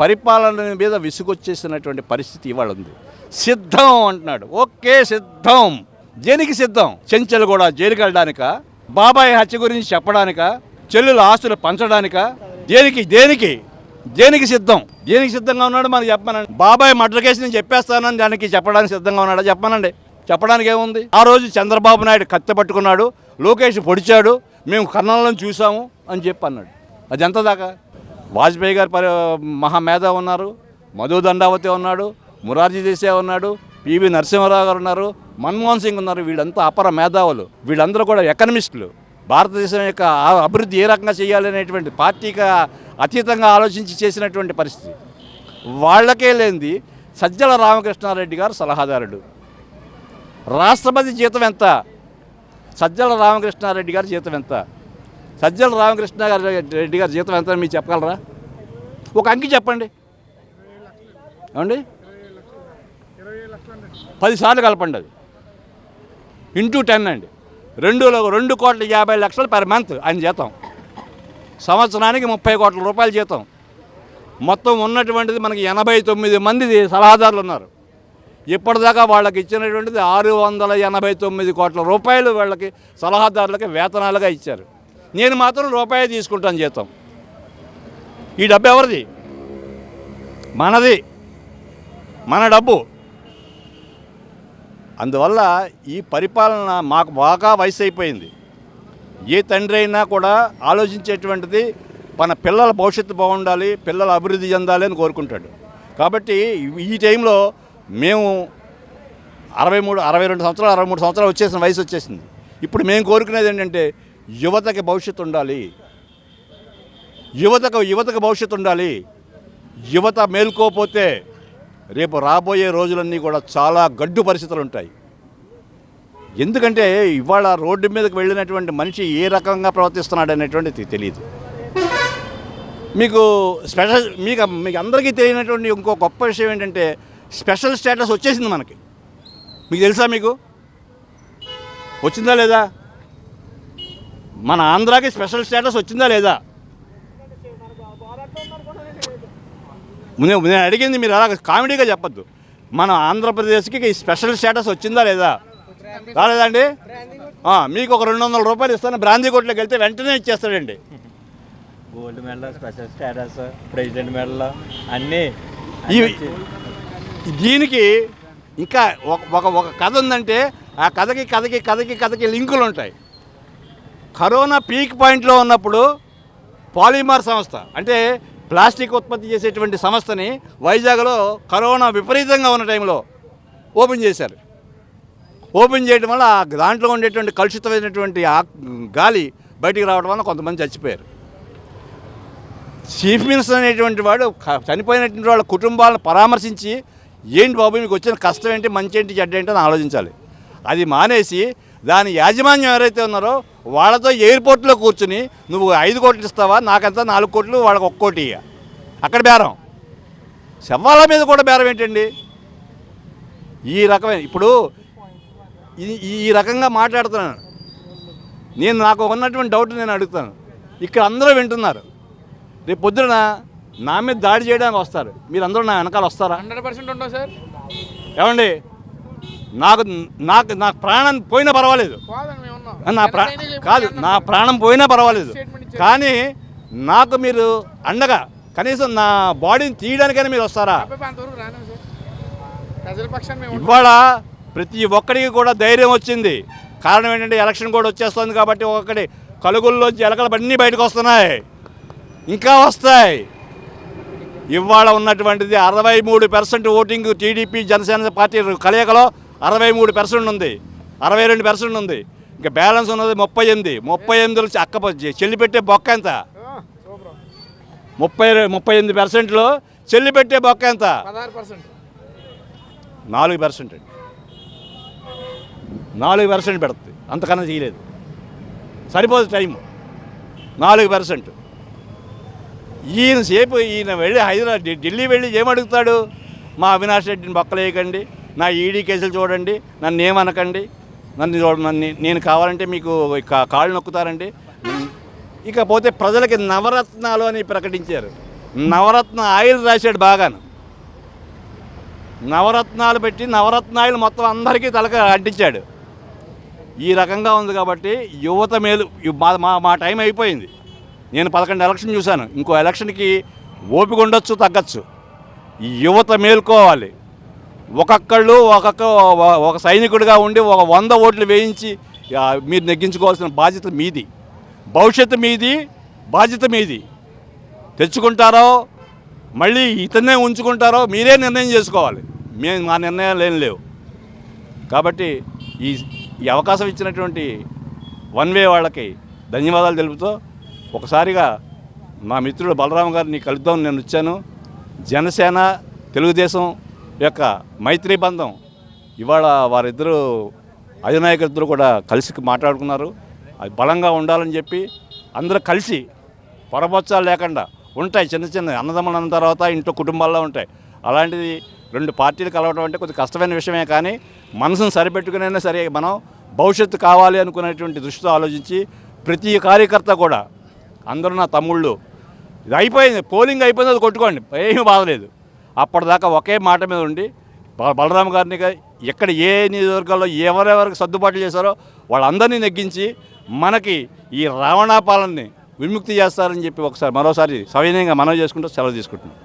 పరిపాలన మీద విసుగొచ్చేసినటువంటి పరిస్థితి ఇవాళ ఉంది. సిద్ధం అంటున్నాడు. ఓకే సిద్ధం. దేనికి సిద్ధం? చెంచెలు కూడా జైలుకి వెళ్ళడానిక? బాబాయ్ హత్య గురించి చెప్పడానిక? చెల్లెల ఆస్తులు పంచడానిక? దేనికి దేనికి? దేనికి సిద్ధం? దేనికి సిద్ధంగా ఉన్నాడు మనకి చెప్పమనండి బాబాయ్ మర్డర్ కేసు నేను చెప్పేస్తానని దానికి చెప్పడానికి సిద్ధంగా ఉన్నాడా? చెప్పమనండి చెప్పడానికి ఏముంది? ఆ రోజు చంద్రబాబు నాయుడు కత్తి పట్టుకున్నాడు లోకేష్ పొడిచాడు మేము కర్ణాలను చూసాము అని చెప్పి అన్నాడు అది ఎంత దాకా? వాజ్పేయి గారు పరి మహామేధ ఉన్నారు మధు దండావతి ఉన్నాడు మురార్జీ దేశాయ్ ఉన్నాడు పివి నరసింహారావు గారు ఉన్నారు మన్మోహన్ సింగ్ ఉన్నారు వీళ్ళంతా అపర మేధావులు. వీళ్ళందరూ కూడా ఎకనమిస్టులు. భారతదేశం యొక్క అభివృద్ధి ఏ రకంగా చేయాలనేటువంటి పార్టీకి అతీతంగా ఆలోచించి చేసినటువంటి పరిస్థితి. వాళ్ళకే లేనిది సజ్జల రామకృష్ణారెడ్డి గారు సలహాదారుడు. రాష్ట్రపతి జీతం ఎంత? సజ్జల రామకృష్ణారెడ్డి గారి జీతం ఎంత? సజ్జల రామకృష్ణ గారు రెడ్డి గారి జీతం ఎంత మీరు చెప్పగలరా? ఒక అంకి చెప్పండి. ఏమండి? పదిసార్లు కలపండి అది. ఇంటూ టెన్ అండి. రెండు రెండు కోట్ల యాభై లక్షలు పర్ మంత్ ఆయన జీతం. సంవత్సరానికి ముప్పై కోట్ల రూపాయల జీతం. మొత్తం ఉన్నటువంటిది మనకి ఎనభై తొమ్మిది మంది సలహాదారులు ఉన్నారు. ఇప్పటిదాకా వాళ్ళకి ఇచ్చినటువంటిది ఆరు వందల ఎనభై తొమ్మిది కోట్ల రూపాయలు వాళ్ళకి సలహాదారులకి వేతనాలుగా ఇచ్చారు. నేను మాత్రం రూపాయి తీసుకుంటాను జీతం. ఈ డబ్బు ఎవరిది? మనది. మన డబ్బు. అందువల్ల ఈ పరిపాలన మాకు బాగా వయసు అయిపోయింది. ఏ తండ్రి అయినా కూడా ఆలోచించేటువంటిది మన పిల్లల భవిష్యత్తు బాగుండాలి పిల్లల అభివృద్ధి చెందాలి అని కోరుకుంటాడు. కాబట్టి ఈ టైంలో మేము అరవై మూడు అరవై రెండు సంవత్సరాలు అరవై మూడు సంవత్సరాలు వచ్చేసిన వయసు వచ్చేసింది. ఇప్పుడు మేము కోరుకునేది ఏంటంటే యువతకి భవిష్యత్తు ఉండాలి. యువతకు యువతకు భవిష్యత్తు ఉండాలి. యువత మేల్కోపోతే రేపు రాబోయే రోజులన్నీ కూడా చాలా గడ్డు పరిస్థితులు ఉంటాయి. ఎందుకంటే ఇవాళ రోడ్డు మీదకి వెళ్ళినటువంటి మనిషి ఏ రకంగా ప్రవర్తిస్తున్నాడు అనేటువంటిది తెలియదు మీకు స్పెషల్ మీకు మీకు అందరికీ తెలియనటువంటి ఇంకో గొప్ప విషయం ఏంటంటే స్పెషల్ స్టేటస్ వచ్చేసింది మనకి. మీకు తెలుసా మీకు? వచ్చిందా లేదా? మన ఆంధ్రాకి స్పెషల్ స్టేటస్ వచ్చిందా లేదా? నేను నేను అడిగింది మీరు అలా కామెడీగా చెప్పొద్దు. మన ఆంధ్రప్రదేశ్కి స్పెషల్ స్టేటస్ వచ్చిందా లేదా? రాలేదండి మీకు ఒక రెండు వందల రూపాయలు ఇస్తాను. బ్రాందీ కొట్లోకి వెళ్తే వెంటనే ఇచ్చేస్తాడండి. Gold medal special status president medal అన్నీ. దీనికి ఇంకా ఒక ఒక ఒక కథ ఉందంటే ఆ కథకి కథకి కథకి కథకి లింకులు ఉంటాయి. కరోనా పీక్ పాయింట్లో ఉన్నప్పుడు పాలిమర్ సంస్థ అంటే ప్లాస్టిక్ ఉత్పత్తి చేసేటువంటి సంస్థని వైజాగ్లో కరోనా విపరీతంగా ఉన్న టైంలో ఓపెన్ చేశారు. ఓపెన్ చేయడం వల్ల ఆ దాంట్లో ఉండేటువంటి కలుషితమైనటువంటి ఆ గాలి బయటికి రావడం వల్ల కొంతమంది చచ్చిపోయారు. చీఫ్ మినిస్టర్ అనేటువంటి వాడు చనిపోయినటువంటి వాళ్ళ కుటుంబాలను పరామర్శించి ఏంటి బాబు మీకు వచ్చిన కష్టం ఏంటి మంచి ఏంటి చెడ్డ ఏంటి అని ఆలోచించాలి. అది మానేసి దాని యాజమాన్యం ఎవరైతే ఉన్నారో వాళ్ళతో ఎయిర్పోర్ట్లో కూర్చుని నువ్వు ఐదు కోట్లు ఇస్తావా నాకంతా? నాలుగు కోట్లు వాళ్ళకి ఒక్క కోటి ఇయ్య. అక్కడ బేరం. శవాల మీద కూడా బేరం ఏంటండి? ఈ రకమైన ఇప్పుడు ఈ- ఈ రకంగా మాట్లాడుతున్నాను. నేను నాకు ఉన్నటువంటి డౌట్ నేను అడుగుతాను. ఇక్కడ అందరూ వింటున్నారు. రేపు పొద్దున నా మీద దాడి చేయడానికి వస్తారు. మీరు అందరూ నా వెనకాల వస్తారా? హండ్రెడ్ పర్సెంట్ ఉండవు సార్. ఏమండి? నాకు నాకు నా ప్రాణం పోయినా పర్వాలేదు. నా ప్రా కాదు నా ప్రాణం పోయినా పర్వాలేదు. కానీ నాకు మీరు అండగా కనీసం నా బాడీని తీయడానికైనా మీరు వస్తారా. ఇవాళ ప్రతి ఒక్కడికి కూడా ధైర్యం వచ్చింది. కారణం ఏంటంటే ఎలక్షన్ కూడా వచ్చేస్తుంది కాబట్టి ఒక్కడి కలుగుల్లోంచి ఎలకలు అన్నీ బయటకు వస్తున్నాయి. ఇంకా వస్తాయి. ఇవాళ ఉన్నటువంటిది అరవై మూడు percent voting TDP Janasena party కలయికలో అరవై మూడు పర్సెంట్ ఉంది. అరవై రెండు పర్సెంట్ ఉంది. ఇంకా బ్యాలెన్స్ ఉన్నది ముప్పై ఎనిమిది. ముప్పై ఎనిమిదిలో అక్క చెల్లి పెట్టే బొక్క ఎంత? ముప్పై ముప్పై ఎనిమిది పర్సెంట్లో చెల్లి పెట్టే బొక్క ఎంత? నాలుగు పర్సెంట్ అండి. నాలుగు పర్సెంట్ పెడుతుంది. అంతకన్నా చేయలేదు సరిపోదు టైం నాలుగు పర్సెంట్. ఈయన సేపు ఈయన వెళ్ళి హైదరాబాద్ ఢిల్లీ వెళ్ళి ఏమడుగుతాడు? మా అవినాష్ రెడ్డిని బొక్కలేయకండి. నా ఈడీ కేసులు చూడండి నన్ను ఏమనకండి నన్ను చూడ- నన్ను నేను కావాలంటే మీకు కా- కాళ్ళు నొక్కుతారండి. ఇకపోతే ప్రజలకి నవరత్నాలు అని ప్రకటించారు. నవరత్న ఆయిల్ రాశాడు బాగాను. నవరత్నాలు పెట్టి నవరత్నాయిలు మొత్తం అందరికీ తలక అంటించాడు. ఈ రకంగా ఉంది కాబట్టి యువత మేలు మా మా మా టైం అయిపోయింది. నేను పదకొండు ఎలక్షన్ చూశాను. ఇంకో ఎలక్షన్కి ఓపిక ఉండొచ్చు తగ్గచ్చు. యువత మేల్కోవాలి. ఒక్కొక్కళ్ళు ఒక్కొక్క ఒక సైనికుడిగా ఉండి ఒక వంద ఓట్లు వేయించి మీరు నెగ్గించుకోవాల్సిన బాధ్యత మీది. భవిష్యత్తు మీది బాధ్యత మీది. తెచ్చుకుంటారో మళ్ళీ ఇతనే ఉంచుకుంటారో మీరే నిర్ణయం చేసుకోవాలి. మేము మా నిర్ణయాలు ఏం లేవు. కాబట్టి ఈ ఈ అవకాశం ఇచ్చినటువంటి వన్ వే వాళ్ళకి ధన్యవాదాలు తెలుపుతూ ఒకసారిగా మా మిత్రుడు బలరాం గారిని కలుద్దాం నేను వచ్చాను. జనసేన తెలుగుదేశం యొక్క మైత్రి బంధం. ఇవాళ వారిద్దరూ అధినాయకులిద్దరూ కూడా కలిసి మాట్లాడుకున్నారు. అది బలంగా ఉండాలని చెప్పి అందరూ కలిసి పొరపచ్చాలు లేకుండా ఉంటాయి. చిన్న చిన్న అన్నదమ్ములు అన్న తర్వాత ఇంట్లో కుటుంబాల్లో ఉంటాయి. అలాంటిది రెండు పార్టీలు కలవడం అంటే కొద్దిగా కష్టమైన విషయమే కానీ మనసును సరిపెట్టుకునైనా సరే మనం భవిష్యత్తు కావాలి అనుకునేటువంటి దృష్టితో ఆలోచించి ప్రతి కార్యకర్త కూడా అందరూ నా తమ్ముళ్ళు. ఇది అయిపోయింది. పోలింగ్ అయిపోయింది. అది కొట్టుకోండి. ఏమీ బాధలేదు అప్పటిదాకా ఒకే మాట మీద ఉండి బ- బలరాం గారిని ఎక్కడ ఏ నియోజకవర్గాల్లో ఎవరెవరికి సర్దుబాట్లు చేశారో వాళ్ళందరినీ నెగ్గించి మనకి ఈ రావణాపాలన్ని విముక్తి చేస్తారని చెప్పి ఒకసారి మరోసారి సవినయంగా మనవి చేసుకుంటూ సెలవు తీసుకుంటున్నాం.